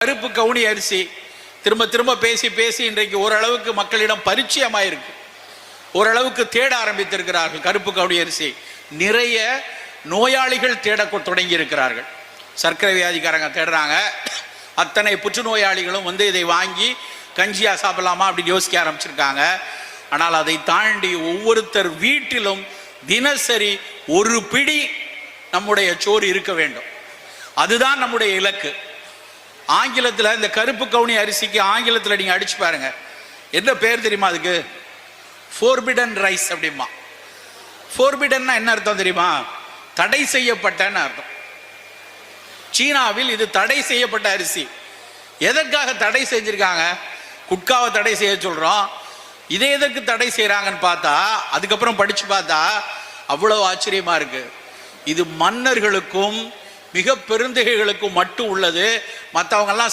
கருப்பு கவுனி அரிசி. திரும்ப திரும்ப பேசி பேசி இன்றைக்கு ஓரளவுக்கு மக்களிடம் பரிச்சயமாயிருக்கு. ஓரளவுக்கு தேட ஆரம்பித்திருக்கிறார்கள் கருப்பு கவுனி அரிசி. நிறைய நோயாளிகள் தேட தொடங்கி இருக்கிறார்கள் சர்க்கரை வியாதிக்காரங்க தேடுறாங்க. அத்தனை புற்றுநோயாளிகளும் வந்து இதை வாங்கி கஞ்சியா சாப்பிடலாமா அப்படின்னு யோசிக்க ஆரம்பிச்சிருக்காங்க. ஆனால் அதை தாண்டி ஒவ்வொருத்தர் வீட்டிலும் தினசரி ஒரு பிடி நம்முடைய சோறு இருக்க வேண்டும். அதுதான் நம்முடைய இலக்கு. ஆங்கிலத்தில் இந்த கருப்பு கவுனி அரிசிக்கு ஆங்கிலத்தில் நீங்கள் அடிச்சு பாருங்க. என்ன பேர் தெரியுமா அதுக்கு? ஃபோர்பிடன் ரைஸ் அப்படிமா ஃபோர்பிடன்னா என்ன அர்த்தம் தெரியுமா? தடை செய்யப்பட்டன்னு அர்த்தம். சீனாவில் இது தடை செய்யப்பட்ட அரிசி. எதற்காக தடை செஞ்சிருக்காங்க? குட்காவை தடை செய்ய சொல்றோம். இதை எதற்கு தடை செய்கிறாங்கன்னு பார்த்தா அதுக்கப்புறம் படிச்சு பார்த்தா அவ்வளவு ஆச்சரியமா இருக்கு. இது மன்னர்களுக்கும் மிக பெருந்தகைகளுக்கு மட்டும் உள்ளது. மற்றவங்கெல்லாம்